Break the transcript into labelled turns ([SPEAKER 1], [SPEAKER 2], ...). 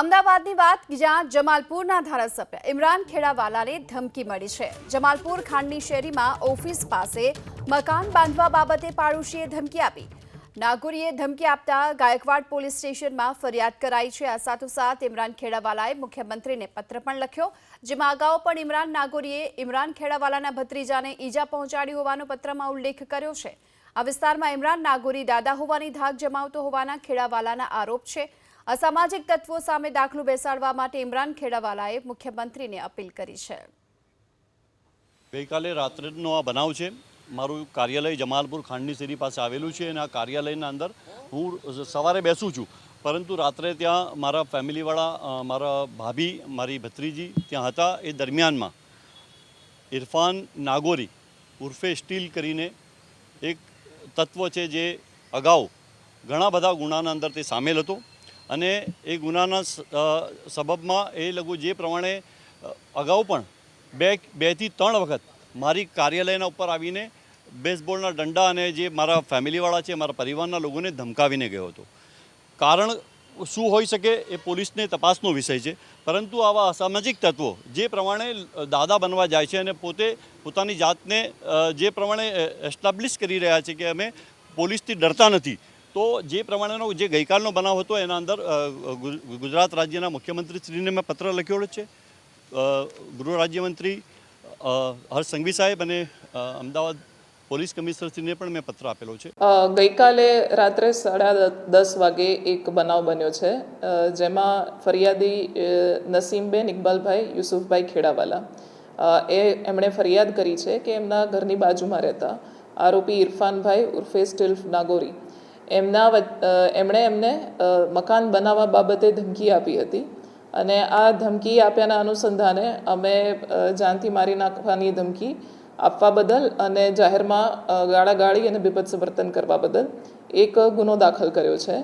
[SPEAKER 1] અમદાવાદની વાત જ્યાં જમાલપુરના ધારાસભ્ય ઇમરાન ખેડાવાલાને ધમકી મળી છે. જમાલપુર ખાંડની શેરીમાં ઓફિસ પાસે મકાન બાંધવા બાબતે પાડોશીએ ધમકી આપી. નાગોરીએ ધમકી આપતા ગાયકવાડ પોલીસ સ્ટેશનમાં ફરિયાદ કરાઈ છે. આ સાથોસાથ ઇમરાન ખેડાવાલાએ મુખ્યમંત્રીને પત્ર પણ લખ્યો, જેમાં અગાઉ પણ ઇમરાન નાગોરીએ ઇમરાન ખેડાવાલાના ભત્રીજાને ઈજા પહોંચાડી હોવાનો પત્રમાં ઉલ્લેખ કર્યો છે. આ વિસ્તારમાં ઇમરાન નાગોરી દાદા હોવાની ધાક જમાવતો હોવાના ખેડાવાલાના આરોપ છે. અસામાજિક તત્વો સામે દાખલો બેસાડવા માટે ઇમરાન ખેડાવાલાએ મુખ્યમંત્રીને અપીલ કરી છે.
[SPEAKER 2] ગઈકાલે રાત્રિનો આ બનાવ છે. મારું કાર્યાલય જમાલપુર ખાંડની શેરી પાસે આવેલું છે અને આ કાર્યાલયના અંદર હું સવારે બેસું છું. પરંતુ રાત્રે ત્યાં મારા ફેમિલીવાળા મારા ભાભી, મારી ભત્રીજી ત્યાં હતા. એ દરમિયાનમાં ઇરફાન નાગોરી ઉર્ફે સ્ટીલ કરીને એક તત્વ છે જે અગાઉ ઘણા બધા ગુનાના અંદર તે સામેલ હતો. અને એ ગુનાના સબબમાં એ લોકો જે પ્રમાણે અગાઉ પણ બે, બેથી ત્રણ વખત મારી કાર્યાલયના ઉપર આવીને બેસબોલના દંડા અને જે મારા ફેમિલીવાળા છે, મારા પરિવારના લોકોને ધમકાવીને ગયો હતો. કારણ શું હોઈ શકે એ પોલીસને તપાસનો વિષય છે. પરંતુ આવા અસામાજિક તત્વો જે પ્રમાણે દાદા બનવા જાય છે અને પોતે પોતાની જાતને જે પ્રમાણે એસ્ટાબ્લિશ કરી રહ્યા છે કે અમે પોલીસથી ડરતા નથી તો જે પ્રમાણેનો જે ગઈકાલનો બનાવ હતો, એના અંદર ગુજરાત રાજ્યના મુખ્યમંત્રીશ્રીને મેં પત્ર લખ્યો છે. ગૃહ રાજ્યમંત્રી હર્ષ સંઘવી સાહેબ અને અમદાવાદ પોલીસ કમિશનરશ્રીને પણ મેં પત્ર આપેલો છે.
[SPEAKER 3] ગઈકાલે રાત્રે સાડા દસ વાગે એક બનાવ બન્યો છે. જેમાં ફરિયાદી નસીમબેન ઇકબાલભાઈ, યુસુફભાઈ ખેડાવાલા. એ એમણે ફરિયાદ કરી છે કે એમના ઘરની બાજુમાં રહેતા આરોપી ઇરફાનભાઈ ઉર્ફે સ્ટિલ્ફ નાગોરી. એમના એમણે એમને મકાન બનાવવા બાબતે ધમકી આપી હતી. અને આ ધમકી આપ્યાના અનુસંધાને અમે જાનથી મારી નાખવાની ધમકી આપવા બદલ અને જાહેરમાં ગાળાગાળી અને બીભત્સ વર્તન કરવા બદલ એક ગુનો દાખલ કર્યો છે.